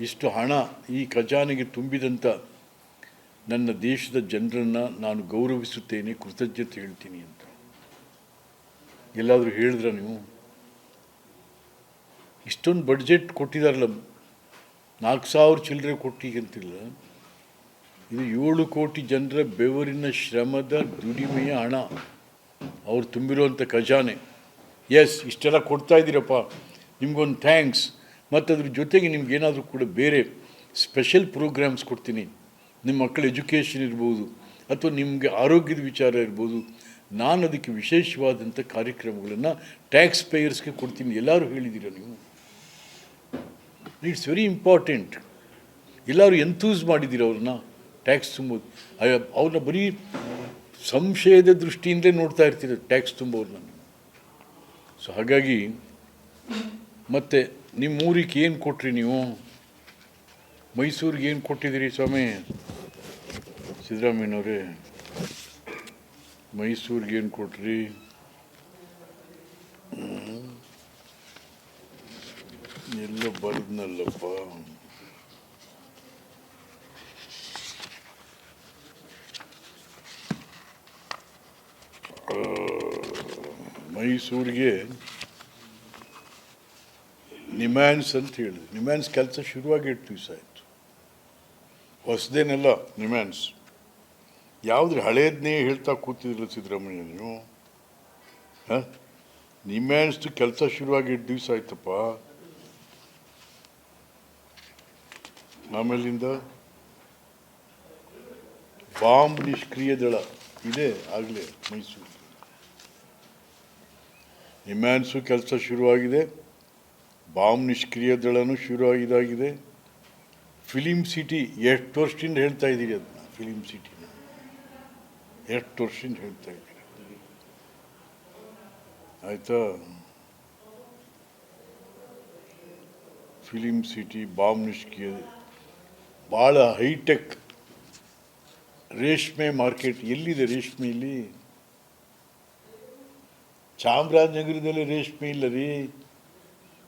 ಇಷ್ಟು ಹಣ ಈ ಖಜಾನೆಗೆ ತುಂಬಿದಂಥ ನನ್ನ ದೇಶದ ಜನರನ್ನು ನಾನು ಗೌರವಿಸುತ್ತೇನೆ, ಕೃತಜ್ಞತೆ ಹೇಳ್ತೀನಿ ಅಂತ. ಎಲ್ಲಾದರೂ ಹೇಳಿದ್ರ ನೀವು? ಇಷ್ಟೊಂದು ಬಡ್ಜೆಟ್ ಕೊಟ್ಟಿದ್ದಾರಲ್ಲ ನಾಲ್ಕು ಸಾವಿರ ಚಿಲ್ಲರೆ ಕೊಟ್ಟಿಗಂತಿಲ್ಲ ಇದು ಏಳು ಕೋಟಿ ಜನರ ಬೆವರಿನ ಶ್ರಮದ ದುಡಿಮೆಯ ಹಣ. ಅವ್ರು ತುಂಬಿರುವಂಥ ಖಜಾನೆ. ಎಸ್ ಇಷ್ಟೆಲ್ಲ ಕೊಡ್ತಾ ಇದ್ದೀರಪ್ಪ ನಿಮ್ಗೊಂದು ಥ್ಯಾಂಕ್ಸ್ ಮತ್ತು ಅದ್ರ ಜೊತೆಗೆ ನಿಮ್ಗೇನಾದರೂ ಕೂಡ ಬೇರೆ ಸ್ಪೆಷಲ್ ಪ್ರೋಗ್ರಾಮ್ಸ್ ಕೊಡ್ತೀನಿ. ನಿಮ್ಮ ಮಕ್ಕಳ ಎಜುಕೇಷನ್ ಇರ್ಬೋದು, ಅಥವಾ ನಿಮಗೆ ಆರೋಗ್ಯದ ವಿಚಾರ ಇರ್ಬೋದು, ನಾನು ಅದಕ್ಕೆ ವಿಶೇಷವಾದಂಥ ಕಾರ್ಯಕ್ರಮಗಳನ್ನು ಟ್ಯಾಕ್ಸ್ ಪೇಯರ್ಸ್ಗೆ ಕೊಡ್ತೀನಿ. ಎಲ್ಲರೂ ಹೇಳಿದ್ದೀರ ನೀವು? ಇಟ್ಸ್ ವೆರಿ ಇಂಪಾರ್ಟೆಂಟ್ ಎಲ್ಲರೂ ಎಂತೂಸ್ ಮಾಡಿದ್ದೀರ ಅವ್ರನ್ನ? ಟ್ಯಾಕ್ಸ್ ತುಂಬೋದು. ಅವ್ರನ್ನ ಬರೀ ಸಂಶಯದ ದೃಷ್ಟಿಯಿಂದಲೇ ನೋಡ್ತಾ ಇರ್ತೀರ ಟ್ಯಾಕ್ಸ್ ತುಂಬೋರು ನಾನು ಸೊ ಹಾಗಾಗಿ ಮತ್ತೆ ನಿಮ್ಮ ಊರಿಗೆ ಏನು ಕೊಟ್ರಿ ನೀವು? ಮೈಸೂರಿಗೆ ಏನು ಕೊಟ್ಟಿದ್ದೀರಿ ಸ್ವಾಮಿ? ಸಿದ್ದರಾಮಯ್ಯನವರೇ, ಮೈಸೂರಿಗೆ ಏನು ಕೊಟ್ರಿ? ಎಲ್ಲ ಎಲ್ಲೋ ಮೈಸೂರಿಗೆ ನಿಮ್ಯಾನ್ಸ್ ಅಂತ ಹೇಳಿದ್ರು ನಿಮ್ಯಾನ್ಸ್ ಕೆಲಸ ಶುರುವಾಗಿ ಎಷ್ಟು ದಿವಸ ಆಯಿತು. ಹೊಸದೇನೆಲ್ಲ ನಿಮ್ಯಾನ್ಸ್. ಯಾವುದ್ರ ಹಳೇದನ್ನೇ ಹೇಳ್ತಾ ಕೂತಿದ್ರಲ್ಲ ಸಿದ್ದರಾಮಯ್ಯ ನೀವು? ಹಾಂ? ನಿಮ್ಯಾನ್ಸ್ದು ಕೆಲಸ ಶುರುವಾಗಿ ಎಷ್ಟು ದಿವಸ ಆಯ್ತಪ್ಪ. ಆಮೇಲಿಂದ ಬಾಂಬ್ ನಿಷ್ಕ್ರಿಯ ದಳ. ಇದೆ ಆಗಲೇ ಮೈಸೂರು. ನಿಮ್ಯಾನ್ಸು ಕೆಲಸ ಶುರುವಾಗಿದೆ. ಬಾಂಬ್ ನಿಷ್ಕ್ರಿಯ ದಳನೂ ಶುರುವಾಗಿದಾಗಿದೆ ಫಿಲಿಂ ಸಿಟಿ ಎಷ್ಟು ವರ್ಷದಿಂದ ಹೇಳ್ತಾ ಇದ್ದೀರಿ ಅದನ್ನ, ಫಿಲಿಂ ಸಿಟಿನ? ಎಷ್ಟು ವರ್ಷದಿಂದ ಹೇಳ್ತಾ ಇದ್ದೀರಿ? ಆಯಿತಾ? ಫಿಲಿಂ ಸಿಟಿ ಬಾಂಬ್ ನಿಷ್ಕ್ರಿಯ ಭಾಳ ಹೈಟೆಕ್ ರೇಷ್ಮೆ ಮಾರ್ಕೆಟ್ ಎಲ್ಲಿದೆ ರೇಷ್ಮೆ ಇಲ್ಲಿ? ಚಾಮರಾಜನಗರದಲ್ಲಿ ರೇಷ್ಮೆ ಇಲ್ಲ ರೀ.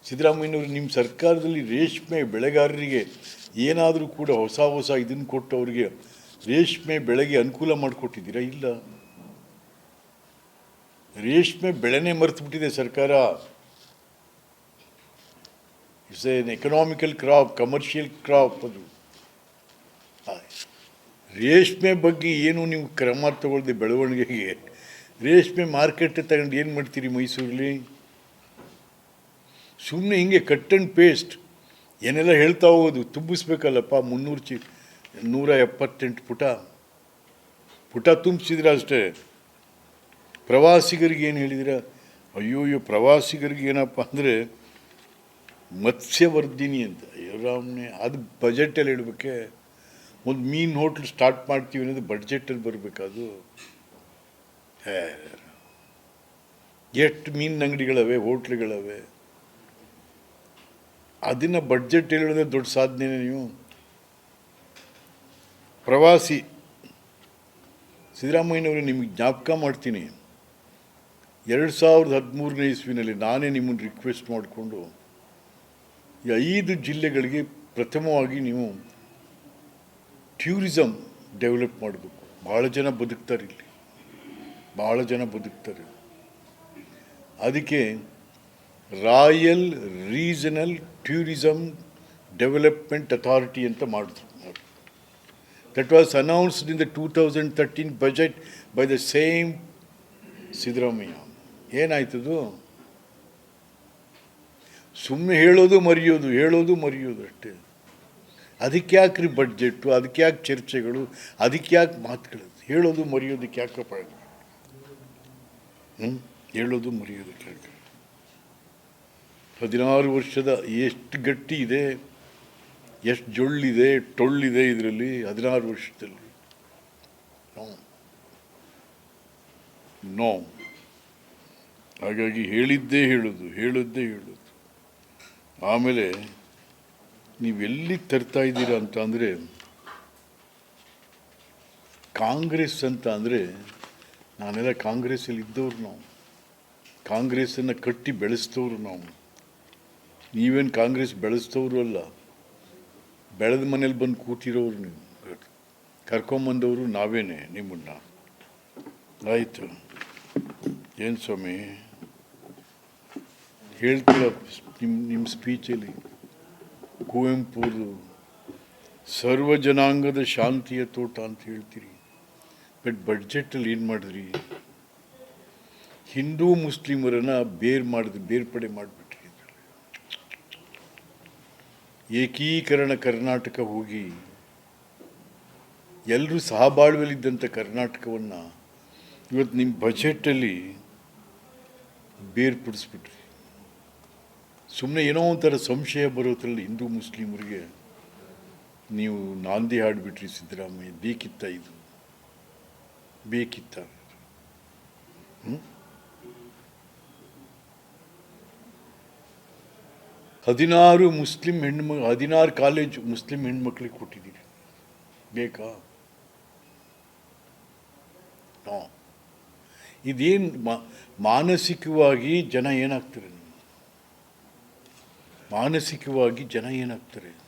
ಸಿದ್ದರಾಮಯ್ಯನವರು ನಿಮ್ಮ ಸರ್ಕಾರದಲ್ಲಿ ರೇಷ್ಮೆ ಬೆಳೆಗಾರರಿಗೆ ಏನಾದರೂ ಕೂಡ ಹೊಸ ಹೊಸ ಇದನ್ನು ಕೊಟ್ಟು ಅವರಿಗೆ ರೇಷ್ಮೆ ಬೆಳೆಗೆ ಅನುಕೂಲ ಮಾಡಿಕೊಟ್ಟಿದ್ದೀರಾ? ಇಲ್ಲ. ರೇಷ್ಮೆ ಬೆಳೆನೇ ಮರೆತುಬಿಟ್ಟಿದೆ ಸರ್ಕಾರ. It's an economical crop commercial crop ಅದು. ರೇಷ್ಮೆ ಬಗ್ಗೆ ಏನು ನೀವು ಕ್ರಮ ತಗೊಳ್ದೆ ಬೆಳವಣಿಗೆಗೆ? ರೇಷ್ಮೆ ಮಾರ್ಕೆಟ್ ತಗೊಂಡು ಏನು ಮಾಡ್ತೀರಿ ಮೈಸೂರಲ್ಲಿ? ಸುಮ್ಮನೆ ಹಿಂಗೆ ಕಟ್ ಆ್ಯಂಡ್ ಪೇಸ್ಟ್ ಏನೆಲ್ಲ ಹೇಳ್ತಾ ಹೋಗೋದು? ತುಂಬಿಸ್ಬೇಕಲ್ಲಪ್ಪ, ಮುನ್ನೂರು ಚಿ, ನೂರ ಎಪ್ಪತ್ತೆಂಟು ಪುಟ. ಪುಟ ತುಂಬಿಸಿದ್ರೆ ಅಷ್ಟೇ. ಪ್ರವಾಸಿಗರಿಗೆ ಏನು ಹೇಳಿದಿರ? ಅಯ್ಯೋ ಅಯ್ಯೋ ಪ್ರವಾಸಿಗರಿಗೆ ಏನಪ್ಪ ಅಂದರೆ ಮತ್ಸ್ಯವರ್ಧಿನಿ ಅಂತ. ರಾಮ್ನೆ, ಅದು ಬಜೆಟಲ್ಲಿ ಇಡಬೇಕೆ ಒಂದು ಮೀನು ಹೋಟ್ಲ್ ಸ್ಟಾರ್ಟ್ ಮಾಡ್ತೀವಿ ಅನ್ನೋದು ಬಡ್ಜೆಟಲ್ಲಿ ಬರಬೇಕದು ಎಷ್ಟು ಮೀನಿನ ಅಂಗಡಿಗಳವೆ, ಹೋಟ್ಲ್ಗಳವೆ? ಅದನ್ನು ಬಡ್ಜೆಟ್ ಹೇಳಿದ್ರೆ ದೊಡ್ಡ ಸಾಧನೆ ನೀವು? ಪ್ರವಾಸಿ ಸಿದ್ದರಾಮಯ್ಯನವರು, ನಿಮಗೆ ಜ್ಞಾಪಕ ಮಾಡ್ತೀನಿ. ಎರಡು ಸಾವಿರದ ಹದಿಮೂರನೇ ಇಸ್ವಿನಲ್ಲಿ ನಾನೇ ನಿಮ್ಮನ್ನು ರಿಕ್ವೆಸ್ಟ್ ಮಾಡಿಕೊಂಡು ಈ ಐದು ಜಿಲ್ಲೆಗಳಿಗೆ ಪ್ರಥಮವಾಗಿ ನೀವು ಟ್ಯೂರಿಸಮ್ ಡೆವಲಪ್ ಮಾಡಬೇಕು. ಭಾಳ ಜನ ಬದುಕ್ತಾರೆ ಇಲ್ಲಿ. ಭಾಳ ಜನ ಬದುಕ್ತಾರೆ. ಅದಕ್ಕೆ royal regional tourism development authority ಅಂತ ಮಾಡಿದ್ರು that was announced in the two thousand thirteen budget by the same Siddaramaiah ಏನಾಯ್ತದು? ಸುಮ್ಮನೆ ಹೇಳೋದು ಮರೆಯೋದು ಹೇಳೋದು ಮರೆಯೋದು ಅಷ್ಟೇ. ಅದಕ್ಕೆ ರೀ ಬಡ್ಜೆಟ್ಟು ಅದಕ್ಕೆ ಯಾಕೆ ಚರ್ಚೆಗಳು? ಅದಕ್ಕೆ ಯಾಕೆ ಮಾತುಗಳು? ಹೇಳೋದು ಮರೆಯೋದಕ್ಕೆ ಯಾಕಪ್ಪ ಹ್ಞೂ ಹೇಳೋದು ಮರೆಯೋದಕ್ಕೆ ಯಾಕೆ ಹದಿನಾರು ವರ್ಷದ ಎಷ್ಟು ಗಟ್ಟಿ ಇದೆ ಎಷ್ಟು ಜೊಳ್ಳಿದೆ, ಟೊಳ್ಳಿದೆ ಇದರಲ್ಲಿ ಹದಿನಾರು ವರ್ಷದಲ್ಲಿ. ನೋ ನೋ ಹಾಗಾಗಿ ಹೇಳಿದ್ದೇ ಹೇಳೋದು ಹೇಳೋದೇ ಹೇಳೋದು. ಆಮೇಲೆ ಎಲ್ಲಿ ತರ್ತಾ ಇದ್ದೀರಾ ಅಂತ ಅಂದರೆ, ಕಾಂಗ್ರೆಸ್ ಅಂತ ಅಂದರೆ, ನಾನೆಲ್ಲ ಕಾಂಗ್ರೆಸ್ಸಲ್ಲಿ ಇದ್ದವ್ರು ನಾವು. ಕಾಂಗ್ರೆಸ್ಸನ್ನು ಕಟ್ಟಿ ಬೆಳೆಸ್ತವ್ರು ನಾವು. ನೀವೇನು ಕಾಂಗ್ರೆಸ್ ಬೆಳೆಸ್ತವ್ರು ಅಲ್ಲ, ಬೆಳೆದ ಮನೇಲಿ ಬಂದು ಕೂತಿರೋರು ನೀವು. ಕರ್ಕೊಂಬಂದವರು ನಾವೇನೆ ನಿಮ್ಮನ್ನ. ಆಯಿತು. ಏನು ಸ್ವಾಮಿ? ಹೇಳ್ತೀರ ನಿಮ್ಮ ನಿಮ್ಮ ಸ್ಪೀಚಲ್ಲಿ? ಕುವೆಂಪುರು ಸರ್ವ ಜನಾಂಗದ ಶಾಂತಿಯ ತೋಟ ಅಂತ ಹೇಳ್ತೀರಿ. ಬಟ್ ಬಡ್ಜೆಟಲ್ಲಿ ಏನು ಮಾಡಿದ್ರಿ? ಹಿಂದೂ ಮುಸ್ಲಿಮರನ್ನು ಬೇರ್ ಮಾಡಿದ್ರಿ ಬೇರ್ಪಡೆ ಮಾಡಿಬಿಟ್ರಿ ಇದ್ರಲ್ಲಿ. ಏಕೀಕರಣ ಕರ್ನಾಟಕ ಹೋಗಿ ಎಲ್ಲರೂ ಸಹಬಾಳ್ವೆಲಿದ್ದಂಥ ಕರ್ನಾಟಕವನ್ನು ಇವತ್ತು ನಿಮ್ಮ ಬಜೆಟಲ್ಲಿ ಬೇರ್ಪಡಿಸ್ಬಿಟ್ರಿ. ಸುಮ್ಮನೆ ಏನೋ ಒಂಥರ ಸಂಶಯ ಬರೋದ್ರಲ್ಲಿ ಹಿಂದೂ ಮುಸ್ಲಿಮರಿಗೆ ನೀವು ನಾಂದಿ ಹಾಡ್ಬಿಟ್ರಿ ಸಿದ್ದರಾಮಯ್ಯ. ಬೇಕಿತ್ತ ಇದು? ಬೇಕಿತ್ತ? ಹದಿನಾರು ಮುಸ್ಲಿಂ ಹೆಣ್ಮ ಹದಿನಾರು ಕಾಲೇಜ್ ಮುಸ್ಲಿಂ ಹೆಣ್ಮಕ್ಳಿಗೆ ಕೊಟ್ಟಿದ್ದೀರಿ. ಬೇಕಾ? ಇದೇನು ಮಾನಸಿಕವಾಗಿ ಜನ ಏನಾಗ್ತಾರೆ? ಮಾನಸಿಕವಾಗಿ ಜನ ಏನಾಗ್ತಾರೆ?